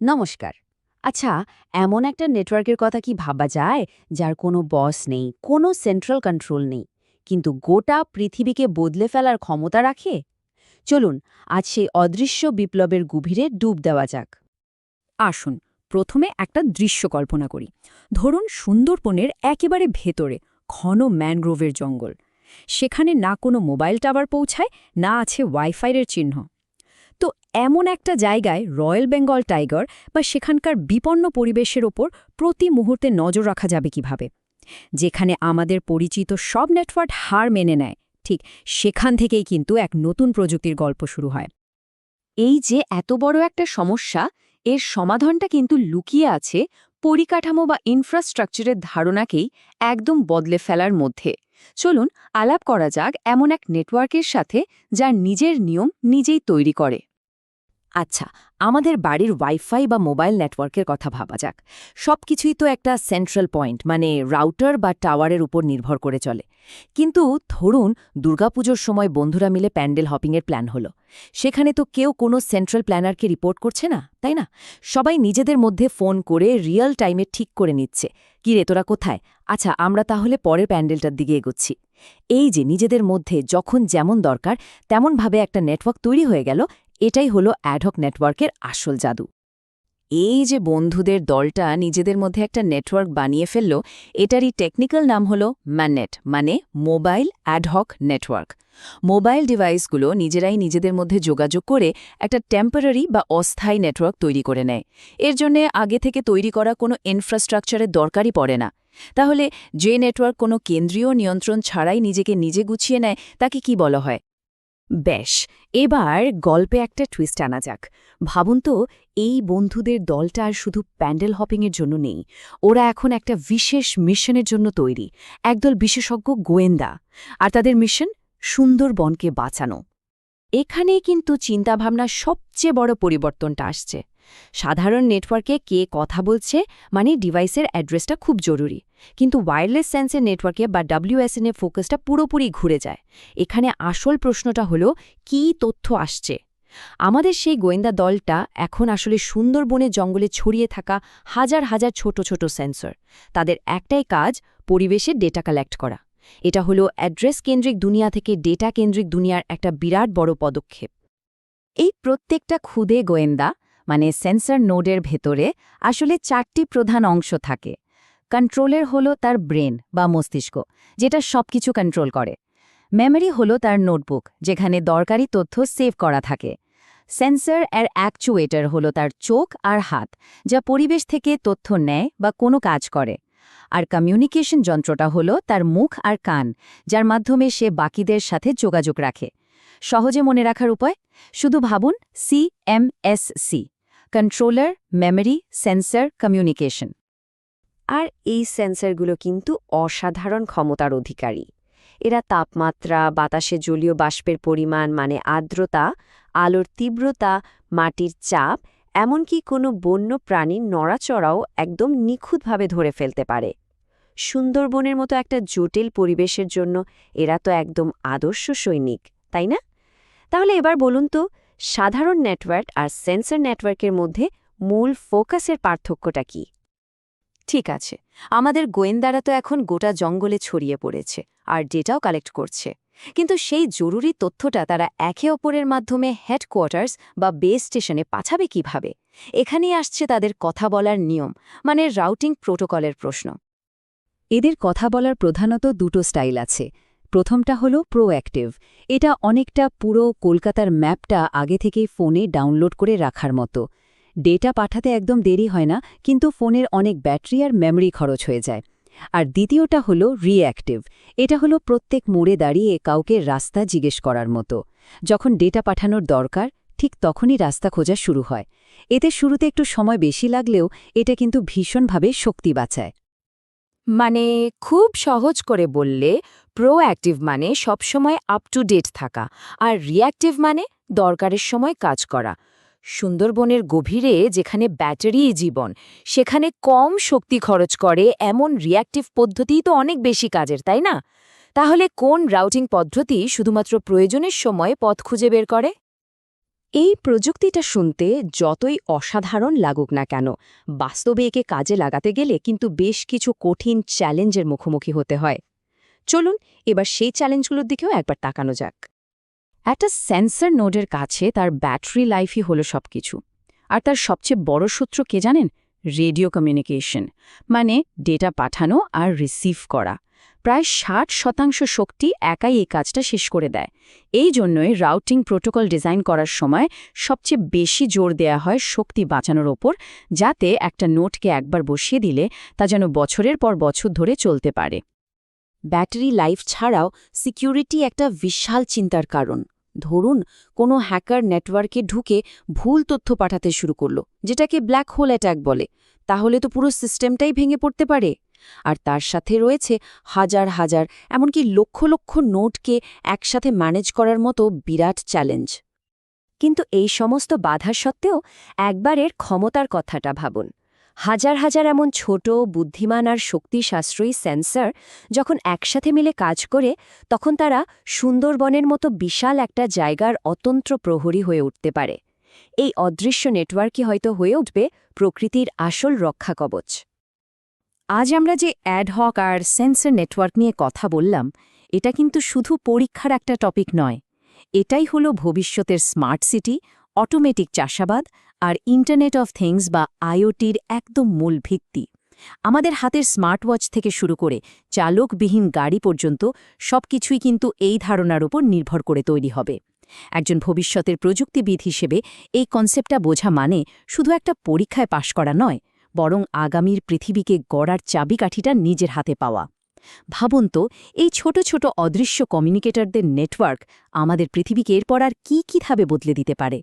নমস্কার। আচ্ছা এমন একটা নেটওয়ার্কের কথা কি ভাবা যায় যার কোনো বস নেই, কোনো সেন্ট্রাল কন্ট্রোল নেই, কিন্তু গোটা পৃথিবীকে বদলে ফেলার ক্ষমতা রাখে? চলুন, আজ সেই অদৃশ্য বিপ্লবের গভীরে ডুব দেওয়া যাক। আসুন, প্রথমে একটা দৃশ্য কল্পনা করি। ধরুন, সুন্দরবনের একেবারে ভেতরে, ঘন ম্যানগ্রোভের জঙ্গল। সেখানে না কোনো মোবাইল টাওয়ার পৌঁছায়, না আছে ওয়াইফাইয়ের চিহ্ন। এমন একটা জায়গায় রয়্যাল বেঙ্গল টাইগার বা সেখানকার বিপন্ন পরিবেশের ওপর প্রতি মুহূর্তে নজর রাখা যাবে কীভাবে? যেখানে আমাদের পরিচিত সব নেটওয়ার্ক হার মেনে নেয়, ঠিক সেখান থেকেই কিন্তু এক নতুন প্রযুক্তির গল্প শুরু হয়। এই যে এত বড় একটা সমস্যা, এর সমাধানটা কিন্তু লুকিয়ে আছে পরিকাঠামো বা ইনফ্রাস্ট্রাকচারের ধারণাকেই একদম বদলে ফেলার মধ্যে। চলুন আলাপ করা যাক এমন এক নেটওয়ার্কের সাথে, যার নিজের নিয়ম নিজেই তৈরি করে। আচ্ছা আমাদের বাড়ির ওয়াইফাই বা মোবাইল নেটওয়ার্কের কথা ভাবা যাক। সব কিছুই তো একটা সেন্ট্রাল পয়েন্ট মানে রাউটার বা টাওয়ারের উপর নির্ভর করে চলে। কিন্তু ধরুন, দুর্গাপুজোর সময় বন্ধুরা মিলে প্যান্ডেল হপিংয়ের প্ল্যান হলো। সেখানে তো কেউ কোনো সেন্ট্রাল প্ল্যানারকে রিপোর্ট করছে না, তাই না? সবাই নিজেদের মধ্যে ফোন করে রিয়েল টাইমে ঠিক করে নিচ্ছে। কি রে, তোরা কোথায়? আচ্ছা আমরা তাহলে পরের প্যান্ডেলটার দিকে এগোচ্ছি। এই যে, নিজেদের মধ্যে যখন যেমন দরকার, তেমনভাবে একটা নেটওয়ার্ক তৈরি হয়ে গেল এটাই হলো অ্যাডহক নেটওয়ার্কের আসল জাদু। এই যে বন্ধুদের দলটা নিজেদের মধ্যে একটা নেটওয়ার্ক বানিয়ে ফেলল, এটারই টেকনিক্যাল নাম হল ম্যাননেট মানে মোবাইল অ্যাডহক নেটওয়ার্ক মোবাইল ডিভাইসগুলো নিজেরাই নিজেদের মধ্যে যোগাযোগ করে একটা টেম্পোরারি বা অস্থায়ী নেটওয়ার্ক তৈরি করে নেয়। এর জন্যে আগে থেকে তৈরি করা কোনো ইনফ্রাস্ট্রাকচারের দরকারই পড়ে না। তাহলে যে নেটওয়ার্ক কোনো কেন্দ্রীয় নিয়ন্ত্রণ ছাড়াই নিজেকে নিজে গুছিয়ে নেয়, তাকে কি বলা হয়? বেশ, এবার গল্পে একটা টুইস্ট আনা যাক। ভাবুন তো, এই বন্ধুদের দলটা আর শুধু প্যান্ডেল হপিংয়ের জন্য নেই। ওরা এখন একটা বিশেষ মিশনের জন্য তৈরি। একদল বিশেষজ্ঞ গোয়েন্দা। আর তাদের মিশন সুন্দরবনকে বাঁচানো। এখানেই কিন্তু চিন্তাভাবনার সবচেয়ে বড় পরিবর্তনটা আসছে। সাধারণ নেটওয়ার্কে কে কথা বলছে মানে ডিভাইসের অ্যাড্রেসটা খুব জরুরি। কিন্তু ওয়্যারলেস সেন্সের নেটওয়ার্কে বা ডাব্লিউএসএন এ ফোকাসটা পুরোপুরি ঘুরে যায়। এখানে আসল প্রশ্নটা হলো, কি তথ্য আসছে? আমাদের সেই গোয়েন্দা দলটা এখন আসলে সুন্দরবনের জঙ্গলে ছড়িয়ে থাকা হাজার হাজার ছোট ছোট সেন্সর। তাদের একটাই কাজ পরিবেশের ডেটা কালেক্ট করা। এটা হলো অ্যাড্রেস কেন্দ্রিক দুনিয়া থেকে ডেটা কেন্দ্রিক দুনিয়ার একটা বিরাট বড় পদক্ষেপ। এই প্রত্যেকটা ক্ষুদে গোয়েন্দা মানে সেন্সর নোডের ভেতরে আসলে চারটি প্রধান অংশ থাকে। কন্ট্রোলের হলো তার ব্রেন বা মস্তিষ্ক, যেটা সবকিছু কন্ট্রোল করে। মেমরি হলো তার নোটবুক, যেখানে দরকারি তথ্য সেভ করা থাকে। সেন্সর এর অ্যাকচুয়েটার হলো তার চোখ আর হাত, যা পরিবেশ থেকে তথ্য নেয় বা কোনো কাজ করে। আর কমিউনিকেশন যন্ত্রটা হলো তার মুখ আর কান, যার মাধ্যমে সে বাকিদের সাথে যোগাযোগ রাখে। সহজে মনে রাখার উপায়? শুধু ভাবুন CMSC controller memory sensor communication আর এই সেন্সরগুলো কিন্তু অসাধারণ ক্ষমতার অধিকারী। এরা তাপমাত্রা, বাতাসে জলীয় বাষ্পের পরিমাণ মানে আর্দ্রতা, আলোর তীব্রতা, মাটির চাপ, এমনকি কোনো বন্য প্রাণীর নড়াচড়াও একদম নিখুঁতভাবে ধরে ফেলতে পারে। সুন্দরবনের মতো একটা জটিল পরিবেশের জন্য এরা তো একদম আদর্শ সৈনিক, তাই না? তাহলে এবার বলুন তো সাধারণ নেটওয়ার্ক আর সেন্সর নেটওয়ার্কের মধ্যে মূল ফোকাসের পার্থক্যটা কি? ঠিক আছে, আমাদের গোয়েন্দারা তো এখন গোটা জঙ্গলে ছড়িয়ে পড়েছে আর ডেটাও কালেক্ট করছে। কিন্তু সেই জরুরি তথ্যটা তারা একে অপরের মাধ্যমে হেডকোয়ার্টার্স বা বেস স্টেশনে পাঠাবে কীভাবে? এখানেই আসছে তাদের কথা বলার নিয়ম মানে রাউটিং প্রোটোকলের প্রশ্ন। এদের কথা বলার প্রধানত দুটো স্টাইল আছে প্রথমটা হলো প্রোঅ্যাক্টিভ। এটা অনেকটা পুরো কলকাতার ম্যাপটা আগে থেকেই ফোনে ডাউনলোড করে রাখার মতো। ডেটা পাঠাতে একদম দেরি হয় না, কিন্তু ফোনের অনেক ব্যাটারি আর মেমরি খরচ হয়ে যায়। আর দ্বিতীয়টা হলো রিঅ্যাক্টিভ। এটা হলো প্রত্যেক মোড়ে দাঁড়িয়ে কাউকে রাস্তা জিজ্ঞেস করার মতো। যখন ডেটা পাঠানোর দরকার, ঠিক তখনই রাস্তা খোঁজা শুরু হয়। এতে শুরুতে একটু সময় বেশি লাগলেও এটা কিন্তু ভীষণভাবে শক্তি বাঁচায়। মানে খুব সহজ করে বললে প্রোঅ্যাক্টিভ মানে সবসময় আপ টু ডেট থাকা, আর রিঅ্যাক্টিভ মানে দরকারের সময় কাজ করা। সুন্দরবনের গভীরে যেখানে ব্যাটারি জীবন, সেখানে কম শক্তি খরচ করে এমন রিঅ্যাক্টিভ পদ্ধতিই তো অনেক বেশি কাজের, তাই না? তাহলে কোন রাউটিং পদ্ধতি শুধুমাত্র প্রয়োজনের সময় পথ খুঁজে বের করে? এই প্রযুক্তিটা শুনতে যতই অসাধারণ লাগুক না কেন, বাস্তবে একে কাজে লাগাতে গেলে কিন্তু বেশ কিছু কঠিন চ্যালেঞ্জের মুখোমুখি হতে হয়। চলুন, এবার সেই চ্যালেঞ্জগুলোর দিকেও একবার তাকানো যাক। একটা সেন্সর নোডের কাছে তার ব্যাটারি লাইফই হলো সবকিছু। আর তার সবচেয়ে বড় সূত্র কে জানেন? রেডিও কমিউনিকেশন মানে ডেটা পাঠানো আর রিসিভ করা। প্রায় ষাট শতাংশ শক্তি একাই এই কাজটা শেষ করে দেয়। এই জন্যই রাউটিং প্রোটোকল ডিজাইন করার সময় সবচেয়ে বেশি জোর দেয়া হয় শক্তি বাঁচানোর ওপর, যাতে একটা নোটকে একবার বসিয়ে দিলে তা যেন বছরের পর বছর ধরে চলতে পারে। ব্যাটারি লাইফ ছাড়াও সিকিউরিটি একটা বিশাল চিন্তার কারণ। ধরুন, কোনো হ্যাকার নেটওয়ার্কে ঢুকে ভুল তথ্য পাঠাতে শুরু করল, যেটাকে ব্ল্যাক হোল অ্যাট্যাক বলে। তাহলে তো পুরো সিস্টেমটাই ভেঙে পড়তে পারে। আর তার সাথে রয়েছে হাজার হাজার, এমনকি লক্ষ লক্ষ নোটকে একসাথে ম্যানেজ করার মতো বিরাট চ্যালেঞ্জ। কিন্তু এই সমস্ত বাধা সত্ত্বেও একবারের ক্ষমতার কথাটা ভাবুন। হাজার হাজার এমন ছোট, বুদ্ধিমান আর শক্তি সাশ্রয়ী সেন্সর যখন একসাথে মিলে কাজ করে, তখন তারা সুন্দরবনের মতো বিশাল একটা জায়গার অতন্ত্র প্রহরী হয়ে উঠতে পারে। এই অদৃশ্য নেটওয়ার্কই হয়তো হয়ে উঠবে প্রকৃতির আসল রক্ষা কবচ। আজ আমরা যে অ্যাডহক আর সেন্সর নেটওয়ার্ক নিয়ে কথা বললাম, এটা কিন্তু শুধু পরীক্ষার একটা টপিক নয়। এটাই হলো ভবিষ্যতের স্মার্ট সিটি অটোমেটিক চাষাবাদ আর ইন্টারনেট অফ থিংস বা আইওটির একদম মূল ভিত্তি। আমাদের হাতের স্মার্টওয়াচ থেকে শুরু করে চালকবিহীন গাড়ি পর্যন্ত সবকিছুই কিন্তু এই ধারণার উপর নির্ভর করে তৈরি হবে। একজন ভবিষ্যতের প্রযুক্তিবিদ হিসেবে এই কনসেপ্টটা বোঝা মানে শুধু একটা পরীক্ষায় পাশ করা নয়, বরং আগামীর পৃথিবীকে গড়ার চাবিকাঠিটা নিজের হাতে পাওয়া। ভাবুন তো, এই ছোট ছোট অদৃশ্য কমিউনিকেটরদের নেটওয়ার্ক আমাদের পৃথিবীকে এরপর আর কী কীভাবে বদলে দিতে পারে?